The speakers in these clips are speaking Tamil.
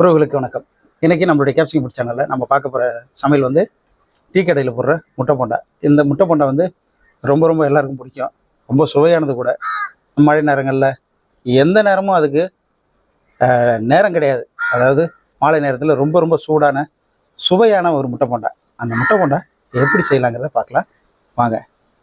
உறவுகளுக்கு வணக்கம். இன்றைக்கி நம்மளுடைய கேப்சிங் ஃபுட் சேனலில் நம்ம பார்க்க போகிற சமையல் வந்து டீ கடையில் போடுற முட்டை போண்டா. இந்த முட்டை போண்டா வந்து ரொம்ப ரொம்ப எல்லாருக்கும் பிடிக்கும். ரொம்ப சுவையானது கூட. மழை நேரங்களில் எந்த நேரமும் அதுக்கு நேரம் கிடையாது. அதாவது மாலை நேரத்தில் ரொம்ப ரொம்ப சூடான சுவையான ஒரு முட்டை போண்டா. அந்த முட்டை போண்டா எப்படி செய்யலாங்கிறத பார்க்கலாம். வாங்க.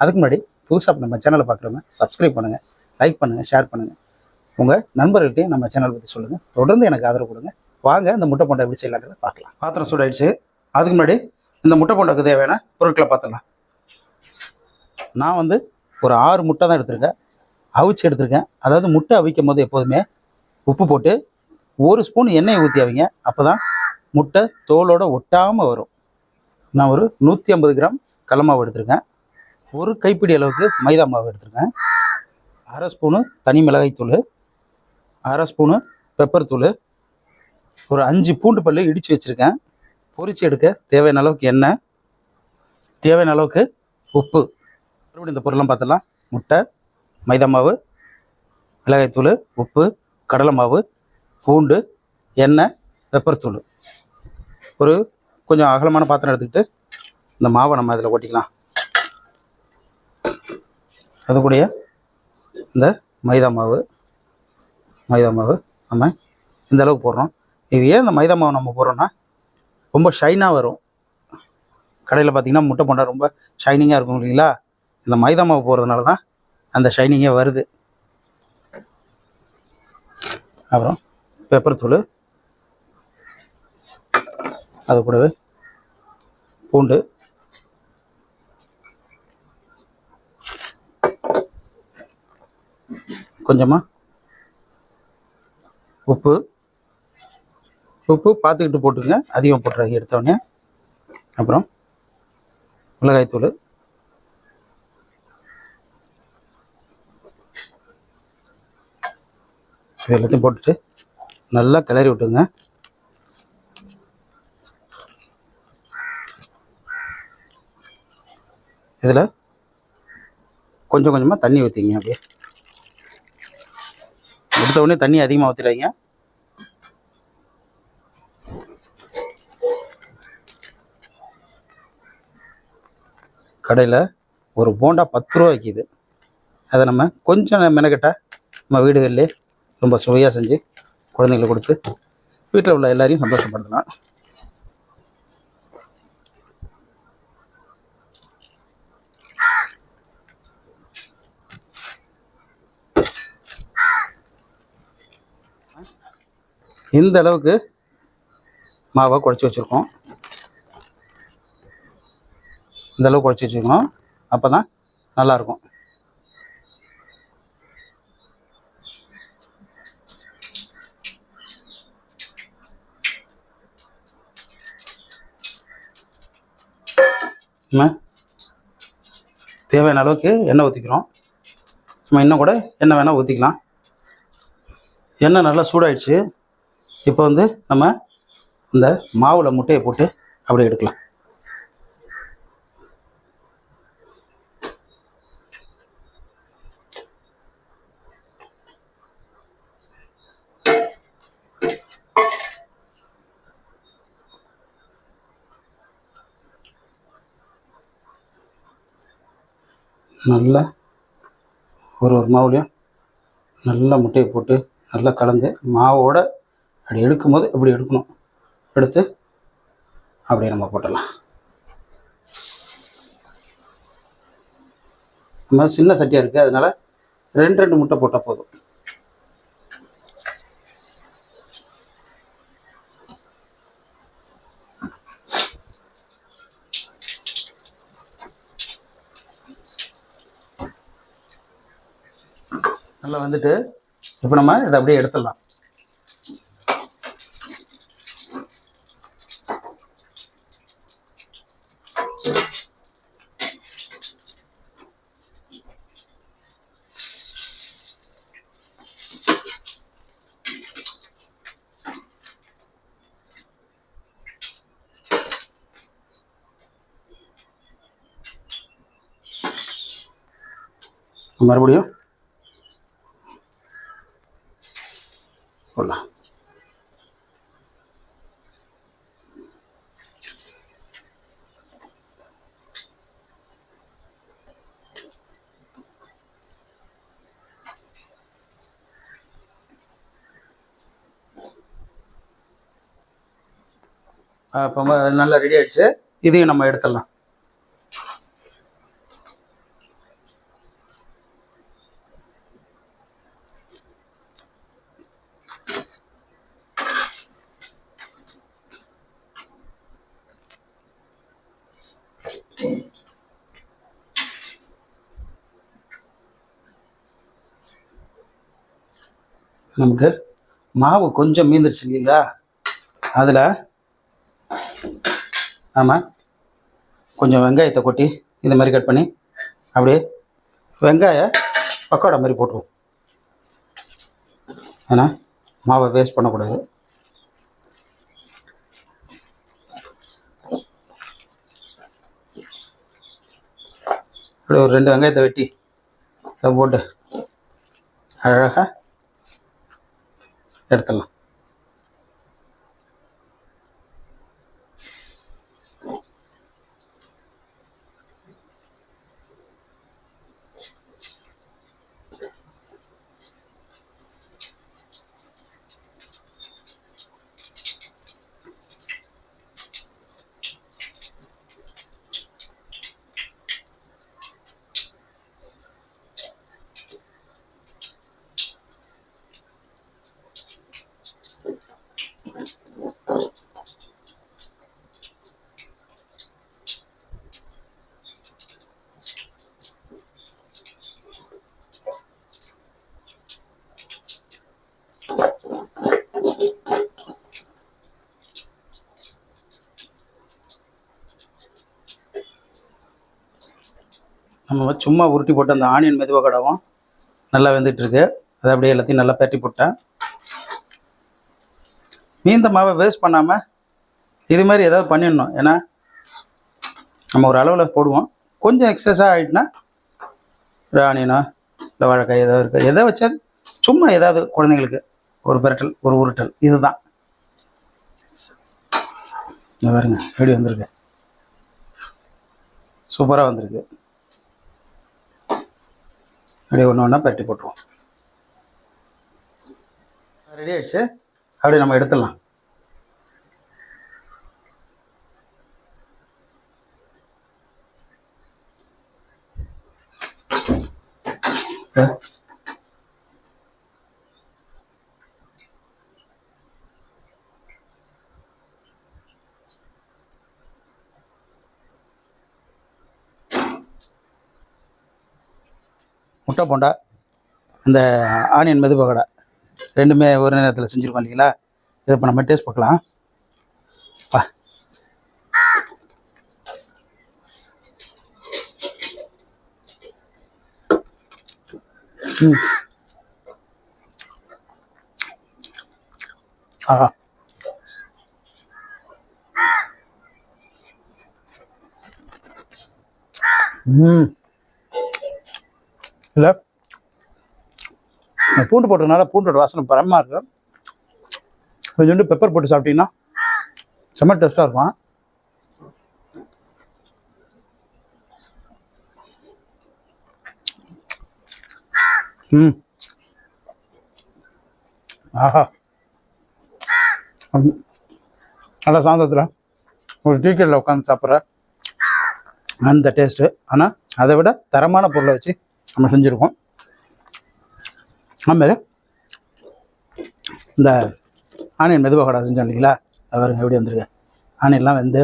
அதுக்கு முன்னாடி புதுசாக நம்ம சேனலை பார்க்குறவங்க சப்ஸ்கிரைப் பண்ணுங்கள் லைக் பண்ணுங்கள் ஷேர் பண்ணுங்கள் உங்கள் நண்பர்கள்ட்டையும் நம்ம சேனல் பற்றி சொல்லுங்கள் தொடர்ந்து எனக்கு ஆதரவு கொடுங்க. வாங்க இந்த முட்டை போண்டா எப்படி செய்யலாங்கிறத பார்க்கலாம். பாத்திரம் சூடாயிடுச்சு. அதுக்கு முன்னாடி இந்த முட்டை போண்டாக்கு தேவையான பொருட்களை பார்த்துடலாம். நான் வந்து ஒரு ஆறு முட்டை தான் எடுத்திருக்கேன். அவிச்சு எடுத்திருக்கேன். அதாவது முட்டை அவிக்கும் போது எப்போதுமே உப்பு போட்டு ஒரு ஸ்பூன் எண்ணெய் ஊற்றி அவிங்க. அப்போ தான் முட்டை தோலோடு ஒட்டாமல் வரும். நான் ஒரு நூற்றி ஐம்பது கிராம் கடல மாவு எடுத்திருக்கேன். ஒரு கைப்பிடி அளவுக்கு மைதா மாவு எடுத்திருக்கேன். அரை ஸ்பூனு தனி மிளகாய் தூள் அரை ஸ்பூனு பெப்பர் தூள் ஒரு அஞ்சு பூண்டு பல்லு இடித்து வச்சுருக்கேன். பொரிச்சு எடுக்க தேவையான அளவுக்கு எண்ணெய் தேவையான அளவுக்கு உப்பு. மறுபடியும் இந்த பொருள்லாம் பார்த்துடலாம் முட்டை மைதா மாவு மிளகாய்த்தூள் உப்பு கடலை மாவு பூண்டு எண்ணெய் பெப்பர் தூள். ஒரு கொஞ்சம் அகலமான பாத்திரம் எடுத்துக்கிட்டு இந்த மாவை நம்ம அதில் ஓட்டிக்கலாம். அது கூடயே இந்த மைதா மாவு மைதா மாவு நம்ம இந்த அளவுக்கு போடுறோம். இது ஏன் இந்த மைதா மாவு நம்ம போடுறோன்னா ரொம்ப ஷைனாக வரும். கடையில் பார்த்தீங்கன்னா முட்டை போண்டா ரொம்ப ஷைனிங்காக இருக்கும் இல்லைங்களா? இந்த மைதா மாவு போடுறதுனால தான் அந்த ஷைனிங்கே வருது. அப்புறம் பெப்பர் தூள் அது கூடவே பூண்டு கொஞ்சமாக உப்பு உப்பு பார்த்துக்கிட்டு போட்டுங்க அதிகம் போட்டுறாது எடுத்தோடனே அப்புறம் மிளகாய்த்தூள் இது எல்லாத்தையும் போட்டுட்டு நல்லா கிளறி விட்டுங்க இதில் கொஞ்சம் கொஞ்சமாக தண்ணி ஊற்றிங்க அப்படியே. எடுத்த உடனே தண்ணி அதிகமாக ஊற்றிடாதீங்க கடையில் ஒரு போண்டா பத்து ரூபா விற்கிது அதை நம்ம கொஞ்சம் மெனக்கட்டால் நம்ம வீடுகளிலே ரொம்ப சுவையாக செஞ்சு குழந்தைங்களுக்கு கொடுத்து வீட்டில் உள்ள எல்லாரையும் சந்தோஷப்படுத்தலாம். இந்த அளவுக்கு மாவை குழச்சி வச்சுருக்கோம். இந்த குழச்சி வச்சுக்கணும். அப்போ தான் நல்லாயிருக்கும். நம்ம தேவையான அளவுக்கு எண்ணெய் ஊற்றிக்கிறோம் நம்ம இன்னும் கூட எண்ணெய் வேணால் ஊற்றிக்கலாம் எண்ணெய் நல்லா சூடாயிடுச்சு. இப்போ வந்து நம்ம இந்த மாவில் முட்டையை போட்டு அப்படியே எடுக்கலாம். நல்லா ஒரு ஒரு மாவுலையும் நல்லா முட்டையை போட்டு நல்லா கலந்து மாவோட அப்படி எடுக்கும்போது இப்படி எடுக்கணும். எடுத்து அப்படியே நம்ம போட்டுடலாம். நம்ம சின்ன சட்டியாக இருக்குது அதனால் ரெண்டு ரெண்டு முட்டை போட்டால் போதும். நல்லா வந்துட்டு இப்போ நம்ம இதை அப்படியே எடுத்துடலாம். மறுபடியும் கொள்ளலாம் இப்போ நல்லா ரெடி ஆயிடுச்சு. இதையும் நம்ம எடுத்துடலாம். நமக்கு மாவு கொஞ்சம் மீந்துருச்சு இல்லைங்களா? அதில் ஆமாம் கொஞ்சம் வெங்காயத்தை கொட்டி இந்த மாதிரி கட் பண்ணி அப்படியே வெங்காய பக்கோடா மாதிரி போட்டுருவோம். ஏன்னா மாவை வேஸ்ட் பண்ணக்கூடாது. அப்படியே ஒரு ரெண்டு வெங்காயத்தை வெட்டி போட்டு அழகாக எடுத்துடலாம். நம்ம சும்மா உருட்டி போட்டு அந்த ஆனியன் மெதுவாக கடவும். நல்லா வெந்துட்டுருக்கு. அதை அப்படியே எல்லாத்தையும் நல்லா பரட்டி போட்டேன். மீந்த மாவை வேஸ்ட் பண்ணாமல் இது மாதிரி ஏதாவது பண்ணிடணும். ஏன்னா நம்ம ஒரு அளவில் போடுவோம். கொஞ்சம் எக்ஸஸாக ஆகிட்டுனா ஆனியனோ இல்லை வாழைக்காய் ஏதாவது இருக்குது எதை வச்சா சும்மா ஏதாவது குழந்தைங்களுக்கு ஒரு பிரட்டல் ஒரு உருட்டல். இதுதான். பாருங்க எப்படி வந்திருக்கு. சூப்பராக வந்திருக்கு. அப்படியே ஒன்று ஒன்றா பரட்டி போட்டுருவோம். ரெடி ஆயிடுச்சு. அப்படியே நம்ம எடுத்துடலாம். முட்டை போண்டா இந்த ஆனியன் மெது பகடா ரெண்டுமே ஒரு நேரத்தில் செஞ்சுருக்கோம் இல்லைங்களா? இதை இப்போ நம்ம டேஸ்ட் பார்க்கலாம். பா ம். ஆஹா. ம். இல்லை? பூண்டு போட்டதுனால பூண்டோட வாசனை பரமாக இருக்கும் கொஞ்சோண்டு பெப்பர் போட்டு சாப்பிட்டீங்கன்னா செம்ம டேஸ்ட்டாக இருக்கும். ம். ஆஹா. நல்லா சாந்தத்தில். ஒரு டீக்கெட்டில் உட்காந்து சாப்பிட்ற அந்த டேஸ்ட்டு ஆனால் அதை விட தரமான பொருளை வச்சு நம்ம செஞ்சுருக்கோம். ஆமாம் இந்த ஆனியன் மெதுவாக கடை செஞ்சோம் இல்லைங்களா? அது எப்படி வந்திருக்கு. ஆனியன்லாம் வெந்து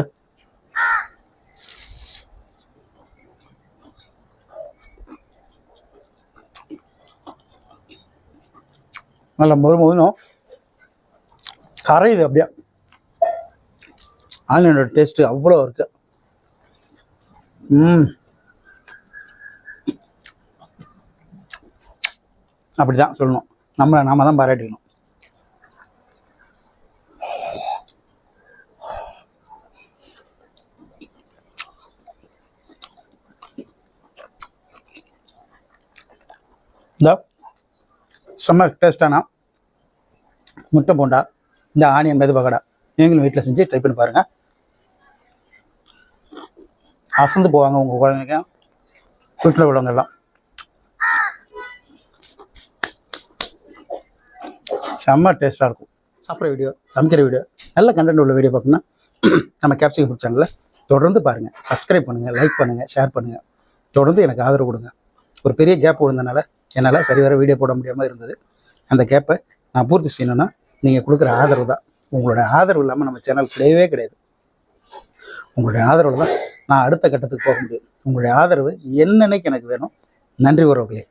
நல்ல மொறு மொறுனும் கரையுது அப்படியே. ஆனியனோட டேஸ்ட்டு அவ்வளோ இருக்குது ம். அப்படி தான் சொல்லணும். நம்மளை நாம தான் பாராட்டிக்கணும். இந்த செம்ம டேஸ்டானா முட்டை போண்டா இந்த ஆனியன் மெது பகடா. நீங்களும் வீட்டில் செஞ்சு ட்ரை பண்ணி பாருங்கள் அசந்து போவாங்க உங்கள் குழந்தைங்க. வீட்டில் உள்ளவங்க செம்ம டேஸ்ட்டாக இருக்கும். சாப்பிட்ற வீடியோ சமைக்கிற வீடியோ நல்ல கண்டென்ட் உள்ள வீடியோ பார்த்தோம்னா நம்ம கேப்சிகம் ஃபுட் சேனலை தொடர்ந்து பாருங்கள் சப்ஸ்கிரைப் பண்ணுங்கள் லைக் பண்ணுங்கள் ஷேர் பண்ணுங்கள் தொடர்ந்து எனக்கு ஆதரவு கொடுங்க. ஒரு பெரிய கேப் விழுந்தனால என்னால் சரிவர வீடியோ போட முடியாமல் இருந்தது. அந்த கேப்பை நான் பூர்த்தி செய்யணும்னா நீங்கள் கொடுக்குற ஆதரவு தான். உங்களோட ஆதரவு இல்லாமல் நம்ம சேனல் கிடையவே கிடையாது. உங்களுடைய ஆதரவு தான் நான் அடுத்த கட்டத்துக்கு போக முடியும். உங்களுடைய ஆதரவு என்னன்னைக்கு எனக்கு வேணும்? நன்றி உறவுகளே.